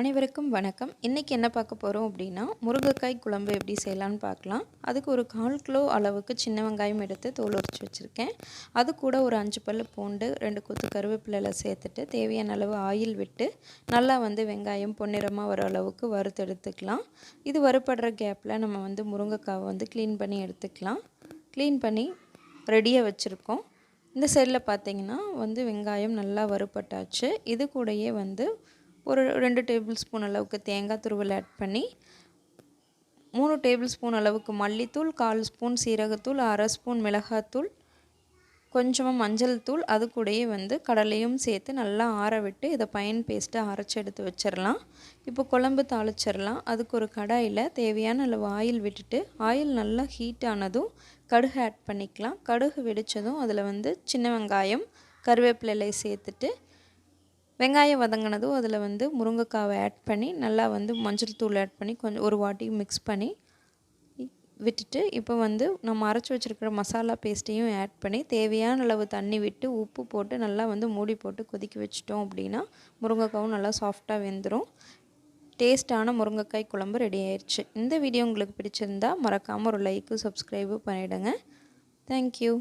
அனைவருக்கும் வணக்கம். இன்றைக்கி என்ன பார்க்க போகிறோம் அப்படின்னா முருங்கைக்காய் குழம்பு எப்படி செய்யலான்னு பார்க்கலாம். அதுக்கு ஒரு கால் கிலோ அளவுக்கு சின்ன வெங்காயம் எடுத்து தோல் உரிச்சு வச்சுருக்கேன். அது கூட ஒரு அஞ்சு பல் பூண்டு ரெண்டு கொத்து கருவேப்பிலையில் சேர்த்துட்டு தேவையான அளவு ஆயில் விட்டு நல்லா வந்து வெங்காயம் பொன்னிறமாக வர அளவுக்கு வறுத்து எடுத்துக்கலாம். இது வறுப்படுற கேப்பில் நம்ம வந்து முருங்கைக்காவை வந்து க்ளீன் பண்ணி எடுத்துக்கலாம். க்ளீன் பண்ணி ரெடியாக வச்சுருக்கோம். இந்த சைடில் பார்த்தீங்கன்னா வந்து வெங்காயம் நல்லா வறுப்பட்டாச்சு இது கூடயே வந்து ஒரு ரெண்டு டேபிள் ஸ்பூன் அளவுக்கு தேங்காய் துருவல் ஆட் பண்ணி மூணு டேபிள் ஸ்பூன் அளவுக்கு மல்லித்தூள் கால் ஸ்பூன் சீரகத்தூள் அரை ஸ்பூன் மிளகாத்தூள் கொஞ்சமாக மஞ்சள் தூள் அது கூடயே வந்து கடலையும் சேர்த்து நல்லா ஆற விட்டு இதை பயன் பேஸ்ட்டை அரைச்சி எடுத்து வச்சிடலாம். இப்போ குழம்பு தாளிச்சிடலாம். அதுக்கு ஒரு கடாயில் தேவையான அளவு ஆயில் விட்டுட்டு ஆயில் நல்லா ஹீட் ஆனதும் கடுகு ஆட் பண்ணிக்கலாம். கடுகு வெடித்ததும் அதில் வந்து சின்ன வெங்காயம் கருவேப்பிலை சேர்த்துட்டு வெங்காயம் வதங்கினதும் அதில் வந்து முருங்கைக்காவை ஆட் பண்ணி நல்லா வந்து மஞ்சள் தூள் ஆட் பண்ணி கொஞ்சம் ஒரு வாட்டி மிக்ஸ் பண்ணி விட்டுட்டு இப்போ வந்து நம்ம அரைச்சி வச்சுருக்கிற மசாலா பேஸ்ட்டையும் ஆட் பண்ணி தேவையான அளவு தண்ணி விட்டு உப்பு போட்டு நல்லா வந்து மூடி போட்டு கொதிக்க வச்சிட்டோம் அப்படின்னா முருங்கைக்காவும் நல்லா சாஃப்டாக வெந்துடும் டேஸ்ட்டான முருங்கைக்காய் குழம்பு ரெடி ஆயிடுச்சு இந்த வீடியோ உங்களுக்கு பிடிச்சிருந்தா மறக்காமல் ஒரு லைக்கு சப்ஸ்கிரைபு பண்ணிவிடுங்க தேங்க்யூ